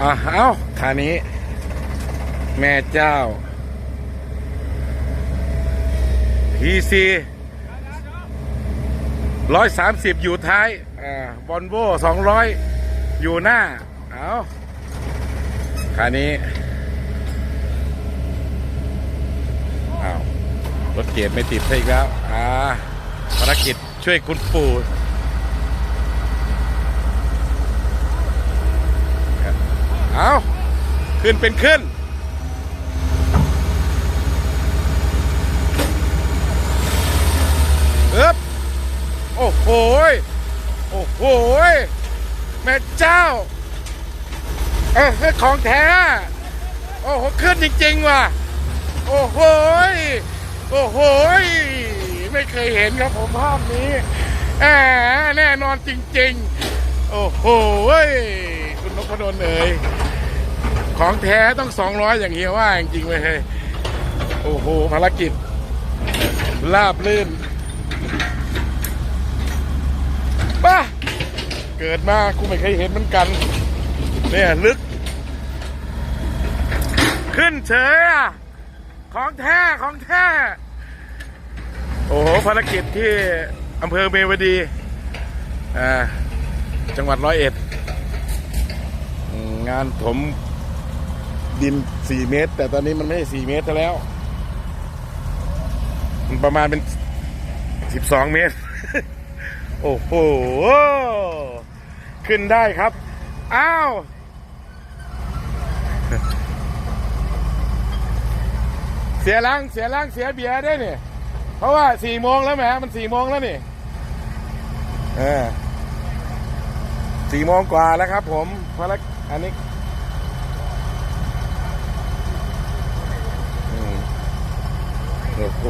อะเอ้าท่านี้ แม่เจ้า PC ร้อยสามสิบอยู่ท้าย อ่าบอลโวสองร้อยอยู่หน้า เอาคันนี้อ้าวรถเกียร์ไม่ติดซะอีกแล้ว อ่าภารกิจช่วยคุณปู่ เอาขึ้นเป็นขึ้น เอ๊บโอ้โหโอ้โหแม่เจ้า เอ้ยของแท้ โอ้โห ขึ้นจริง ๆ ว่ะ โอ้โหโอ้โหยไม่เคยเห็นครับผมภาพนี้แหมแน่นอนจริง ๆ โอ้โห คุณนพดลเอ๋ยของแท้ต้องสองร้อยอย่างเฮียว่าจริงๆเลยเฮ้ยโอ้โหภารกิจลาบลื่นป้าเกิดมากูไม่เคยเห็นเหมือนกัน เนี่ย ลึก ขึ้นเฉยอะของแท้ของแท้ โอ้โหภารกิจที่อำเภอเมวดี อ่า จังหวัดร้อยเอ็ด งานถมดิน4เมตร แต่ตอนนี้มันไม่ใช่4เมตรแล้ว มันประมาณเป็น12เมตร โอ้โห ขึ้นได้ครับ อ้าว เสียล้างเสียล้างเสียเบียร์ได้เนี่ย เพราะว่าสี่โมงแล้วแหมมันสี่โมงแล้วนี่ เออ สี่โมงกว่าแล้วครับผมเพราะละอันนี้โอ้โห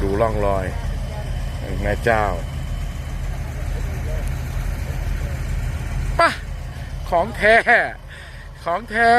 ดูร่องรอย แม่เจ้าปะของแท้ ของแท้